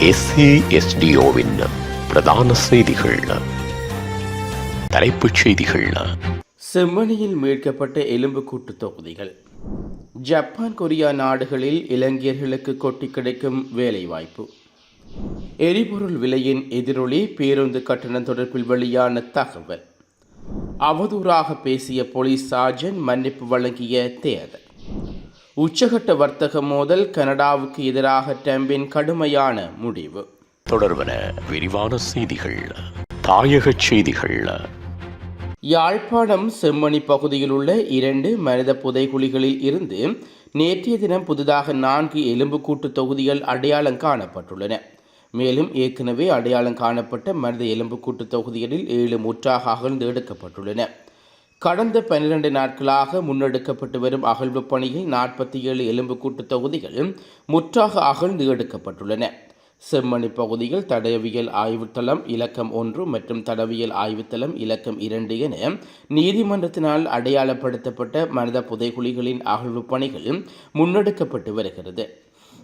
எஸ்ஏஎஸ்டிஓவின் பிரதான செய்திகள். தலைப்புச் செய்திகள். செம்மணியில் மீட்கப்பட்ட எலும்புக்கூட்டு தொகுதிகள். ஜப்பான் கொரியா நாடுகளில் இளைஞர்களுக்கு கொட்டி கிடைக்கும் வேலைவாய்ப்பு. எரிபொருள் விலையின் எதிரொலி பேருந்து கட்டணம் தொடர்பில் வெளியான தகவல். அவதூறாக பேசிய போலீஸ் சார்ஜன் மன்னிப்பு வழங்கிய தேர்தல். உச்சகட்ட வர்த்தக மோதல் கனடாவுக்கு எதிராக டம்பின் கடுமையான முடிவு. தொடர்பன விரிவான செய்திகள் தாயகச் செய்திகள். யாழ்ப்பாணம் செம்மணி பகுதியில் உள்ள இரண்டு மனித புதைகுழிகளில் இருந்து நேற்றைய தினம் புதிதாக நான்கு எலும்புக்கூட்டு தொகுதிகள் அடையாளம் காணப்பட்டுள்ளன. மேலும் ஏற்கனவே அடையாளம் காணப்பட்ட மனித எலும்புக்கூட்டு தொகுதிகளில் ஏழு முற்றாக அகழ்ந்து எடுக்கப்பட்டுள்ளன. கடந்த பன்னிரண்டு நாட்களாக முன்னெடுக்கப்பட்டு வரும் அகழ்வு பணியில் நாற்பத்தி ஏழு எலும்புக்கூட்டு தொகுதிகள் முற்றாக அகழ்ந்து எடுக்கப்பட்டுள்ளன. செம்மணி பகுதியில் தடயவியல் ஆய்வுத்தளம் இலக்கம் ஒன்று மற்றும் தடவியல் ஆய்வுத்தளம் இலக்கம் இரண்டு என நீதிமன்றத்தினால் அடையாளப்படுத்தப்பட்ட மனித புதைகுழிகளின் அகழ்வு பணிகள் முன்னெடுக்கப்பட்டு வருகிறது.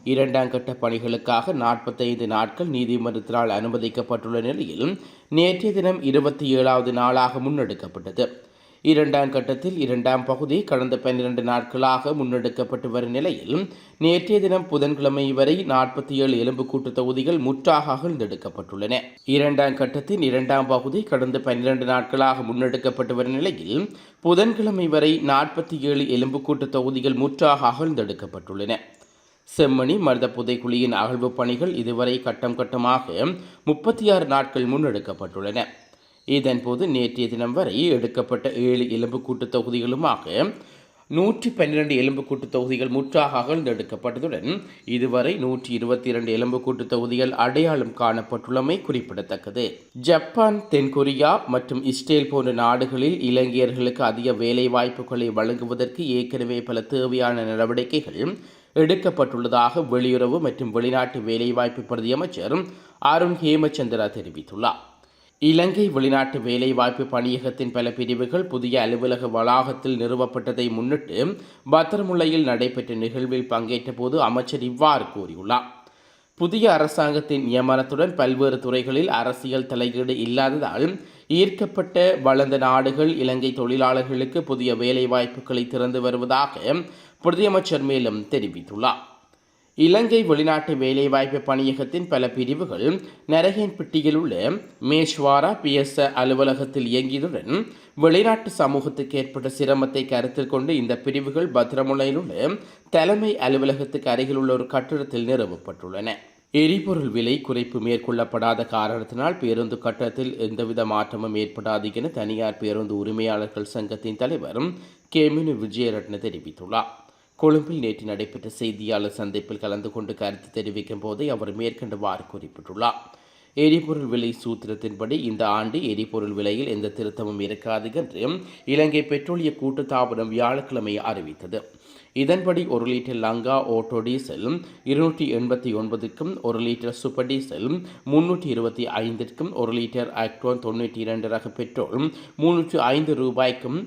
இரண்டாம் கட்ட பணிகளுக்காக நாற்பத்தைந்து நாட்கள் நீதிமன்றத்தினால் அனுமதிக்கப்பட்டுள்ள நிலையில் நேற்றைய தினம் இருபத்தி ஏழாவது நாளாக முன்னெடுக்கப்பட்டது. இரண்டாம் கட்டத்தில் இரண்டாம் பகுதி கடந்த பன்னிரண்டு நாட்களாக முன்னெடுக்கப்பட்டு வரும் நிலையில் நேற்றைய தினம் புதன்கிழமை வரை நாற்பத்தி ஏழு எலும்புக்கூட்டு தொகுதிகள் முற்றாக அகழ்ந்தெடுக்கப்பட்டுள்ளன இரண்டாம் கட்டத்தின் இரண்டாம் பகுதி கடந்த பன்னிரண்டு நாட்களாக முன்னெடுக்கப்பட்டு வரும் நிலையில் புதன்கிழமை வரை நாற்பத்தி ஏழு எலும்புக்கூட்டு தொகுதிகள் முற்றாக அகழ்ந்தெடுக்கப்பட்டுள்ளன செம்மணி மருத புதைக்குழியின் அகழ்வு பணிகள் இதுவரை கட்டம் கட்டமாக முப்பத்தி ஆறு நாட்கள் முன்னெடுக்கப்பட்டுள்ளன. இதன்போது நேற்றைய தினம் வரை எடுக்கப்பட்ட ஏழு எலும்புக்கூட்டு தொகுதிகளுமாக நூற்றி பன்னிரண்டு எலும்புக்கூட்டு தொகுதிகள் முற்றாக அகழ்ந்தெடுக்கப்பட்டதுடன் இதுவரை நூற்றி இருபத்தி இரண்டு எலும்புக்கூட்டு தொகுதிகள் அடையாளம் காணப்பட்டுள்ளமை குறிப்பிடத்தக்கது. ஜப்பான் தென்கொரியா மற்றும் இஸ்ரேல் போன்ற நாடுகளில் இலங்கையர்களுக்கு அதிக வேலை வாய்ப்புகளை வழங்குவதற்கு ஏற்கனவே பல தேவையான நடவடிக்கைகள் எடுக்கப்பட்டுள்ளதாக வெளியுறவு மற்றும் வெளிநாட்டு வேலைவாய்ப்பு பிரதியமைச்சர் அருண் ஹேமச்சந்திரா தெரிவித்துள்ளார். இலங்கை வெளிநாட்டு வேலைவாய்ப்பு பணியகத்தின் பல பிரிவுகள் புதிய அலுவலக வளாகத்தில் நிறுவப்பட்டதை முன்னிட்டு பத்திரமுல்லையில் நடைபெற்ற நிகழ்வில் பங்கேற்ற போது அமைச்சர் இவ்வாறு கூறியுள்ளார். புதிய அரசாங்கத்தின் நியமனத்துடன் பல்வேறு துறைகளில் அரசியல் தலையீடு இல்லாததால் ஈர்க்கப்பட்ட வளர்ந்த நாடுகள் இலங்கை தொழிலாளர்களுக்கு புதிய வேலைவாய்ப்புகளை திறந்து வருவதாக பிரதியமைச்சர் மேலும் தெரிவித்துள்ளார். இலங்கை வெளிநாட்டு வேலைவாய்ப்பு பணியகத்தின் பல பிரிவுகள் நரகன்பட்டியில் உள்ள மேஷ்வாரா பிஎஸ் அலுவலகத்தில் இயங்கியதுடன் வெளிநாட்டு சமூகத்துக்கு ஏற்பட்ட சிரமத்தை கருத்தில் கொண்டு இந்த பிரிவுகள் பத்திரமுனையில் உள்ள தலைமை அலுவலகத்துக்கு அருகில் உள்ள ஒரு கட்டிடத்தில் நிறுவப்பட்டுள்ளன. எரிபொருள் விலை குறைப்பு மேற்கொள்ளப்படாத காரணத்தினால் பேருந்து கட்டத்தில் எந்தவித மாற்றமும் ஏற்படாது என தனியார் பேருந்து உரிமையாளர்கள் சங்கத்தின் தலைவர் கேமினு விஜயரட்ன தெரிவித்துள்ளார். கொழும்பில் நேற்று நடைபெற்ற செய்தியாளர் சந்திப்பில் கலந்து கொண்டு கருத்து தெரிவிக்கும் போதே அவர் மேற்கண்டவாறு குறிப்பிட்டுள்ளார். எரிபொருள் விலை சூத்திரத்தின்படி இந்த ஆண்டு எரிபொருள் விலையில் எந்த திருத்தமும் இருக்காது என்று இலங்கை பெட்ரோலிய கூட்டுத்தாபனம் வியாழக்கிழமை அறிவித்தது. இதன்படி ஒரு லிட்டர் லங்கா ஓட்டோ டீசல் இருநூற்றி எண்பத்தி ஒன்பதுக்கும் ஒரு லிட்டர் சூப்பர் டீசல் முன்னூற்றி இருபத்தி ஐந்திற்கும் ஒரு லிட்டர் ஆக்டோன் தொண்ணூற்றி இரண்டு ரக பெட்ரோல் முன்னூற்றி ஐந்து ரூபாய்க்கும்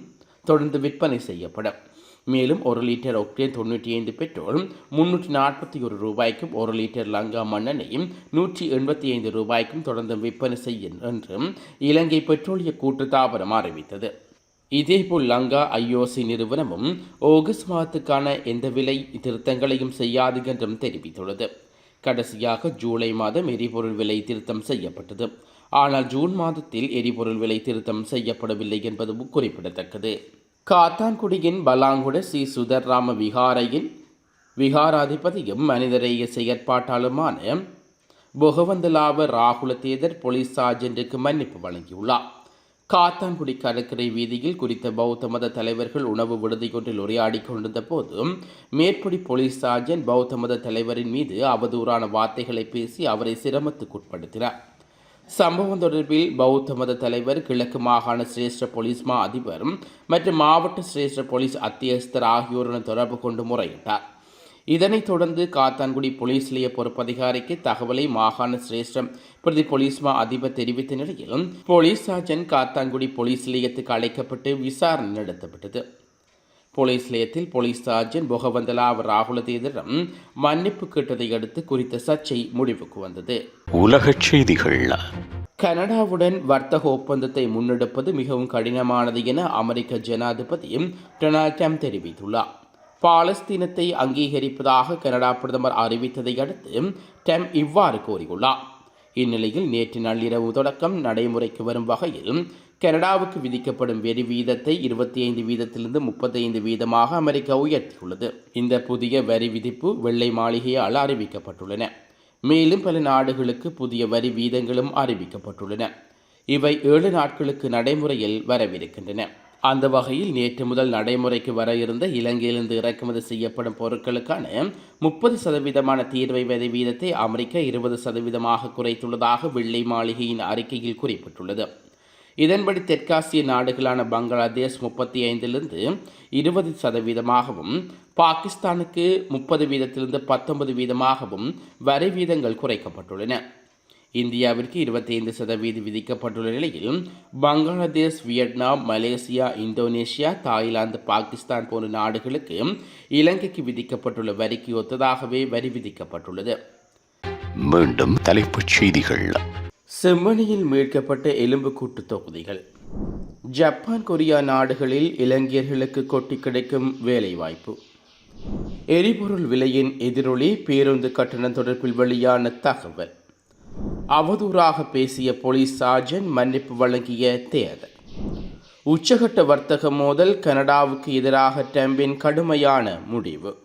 தொடர்ந்து விற்பனை செய்யப்படும். மேலும் ஒரு லிட்டர் ஒக்டேன் தொண்ணூற்றி ஐந்து பெட்ரோல் முன்னூற்றி நாற்பத்தி ஒரு ரூபாய்க்கும் ஒரு லிட்டர் லங்கா மண்ணெண்ணையும் நூற்றி எண்பத்தி ஐந்து ரூபாய்க்கும் தொடர்ந்து விற்பனை செய்யும் என்றும் இலங்கை பெட்ரோலிய கூட்டு தாபனம் அறிவித்தது. இதேபோல் லங்கா ஐஓசி நிறுவனமும் ஆகஸ்ட் மாதத்துக்கான எந்த விலை திருத்தங்களையும் செய்யாது என்றும் தெரிவித்துள்ளது. கடைசியாக ஜூலை மாதம் எரிபொருள் விலை திருத்தம் செய்யப்பட்டது. ஆனால் ஜூன் மாதத்தில் எரிபொருள் விலை திருத்தம் செய்யப்படவில்லை என்பதும் குறிப்பிடத்தக்கது. காத்தான்குடியின் பலாங்குட ஸ்ரீ சுதர்ராம விகாரையின் விகாராதிபதியும் மனிதரேய செயற்பாட்டாளுமான புகவந்தலாவ ராகுல தேதர் போலீஸ் சார்ஜென்ட்டுக்கு மன்னிப்பு வழங்கியுள்ளார். காத்தான்குடி கடற்கரை வீதியில் குறித்த பௌத்த மத தலைவர்கள் உணவு விடுதி உரையாடி கொண்டிருந்த போது மேற்படி போலீஸ் சார்ஜன் பௌத்த மத தலைவரின் மீது அவதூறான வார்த்தைகளை பேசி அவரை சிரமத்துக்குட்படுத்தினார். சம்பவம் தொடர்பில் பௌத்த மத தலைவர் கிழக்கு மாகாண சிரேஷ்ட போலீஸ் மா அதிபர் மற்றும் மாவட்ட சிரேஷ்ட போலீஸ் அத்தியஸ்தர் ஆகியோருடன் தொடர்பு கொண்டு முறையிட்டார். இதனைத் தொடர்ந்து காத்தான்குடி போலீஸ் நிலைய பொறுப்பதிகாரிக்கு தகவலை மாகாண சிரேஷ்டம் பிரதி போலீஸ் மா அதிபர் தெரிவித்த நிலையிலும் போலீஸ் சார்ஜன் காத்தான்குடி போலீஸ் நிலையத்துக்கு அழைக்கப்பட்டு விசாரணை நடத்தப்பட்டது. போலீஸ் நிலையத்தில் போலீஸ் சார்ஜன் பொகவந்தலா ராகுலதேதரிடம் மன்னிப்பு கேட்டதை அடுத்து குறித்த சர்ச்சை முடிவுக்கு வந்தது. உலகச் செய்திகள். கனடாவுடன் வர்த்தக ஒப்பந்தத்தை முன்னெடுப்பது மிகவும் கடினமானது என அமெரிக்க ஜனாதிபதி டொனால்ட் ட்ரம்ப் தெரிவித்துள்ளார். பாலஸ்தீனத்தை அங்கீகரிப்பதாக கனடா பிரதமர் அறிவித்ததை அடுத்து ட்ரம்ப் இவ்வாறு கூறியுள்ளார். இந்நிலையில் நேற்று நள்ளிரவு தொடக்கம் நடைமுறைக்கு வரும் வகையில் கனடாவுக்கு விதிக்கப்படும் வரி வீதத்தை இருபத்தி ஐந்து வீதத்திலிருந்து முப்பத்தைந்து வீதமாக அமெரிக்கா உயர்த்தியுள்ளது. இந்த புதிய வரி விதிப்பு வெள்ளை மாளிகையால் அறிவிக்கப்பட்டுள்ளன. மேலும் பல நாடுகளுக்கு புதிய வரி வீதங்களும் அறிவிக்கப்பட்டுள்ளன. இவை ஏழு நாட்களுக்கு நடைமுறையில் வரவிருக்கின்றன. அந்த வகையில் நேற்று முதல் நடைமுறைக்கு வர இருந்த இலங்கையிலிருந்து இறக்குமதி செய்யப்படும் பொருட்களுக்கான முப்பது சதவீதமான தீர்வை வரி வீதத்தை அமெரிக்கா இருபது சதவீதமாக குறைத்துள்ளதாக வெள்ளை மாளிகையின் அறிக்கையில் குறிப்பிட்டுள்ளது. இதன்படி தெற்காசிய நாடுகளான பங்களாதேஷ் முப்பத்தி ஐந்திலிருந்து இருபது சதவீதமாகவும் பாகிஸ்தானுக்கு முப்பது வீதத்திலிருந்து பத்தொன்பது வீதமாகவும் வரி வீதங்கள் குறைக்கப்பட்டுள்ளன. இந்தியாவிற்கு இருபத்தி ஐந்து சதவீதம் விதிக்கப்பட்டுள்ள நிலையில் Bangladesh Vietnam Malaysia Indonesia Thailand Pakistan போன்ற நாடுகளுக்கு இலங்கைக்கு விதிக்கப்பட்டுள்ள வரிக்கு ஒத்ததாகவே வரி விதிக்கப்பட்டுள்ளது. மீண்டும் தலைப்புச் செய்திகள். செம்மணியில் மீட்கப்பட்ட எலும்புக்கூட்டு தொகுதிகள். ஜப்பான் கொரியா நாடுகளில் இலங்கையர்களுக்கு கொட்டி கிடைக்கும் வேலைவாய்ப்பு. எரிபொருள் விலையின் எதிரொலி பேருந்து கட்டணம் தொடர்பில் வெளியான தகவல். அவதூறாக பேசிய போலீஸ் சார்ஜன் மன்னிப்பு வழங்கிய தேர்தல். உச்சகட்ட வர்த்தக மோதல் கனடாவுக்கு எதிராக டம்பின் கடுமையான முடிவு.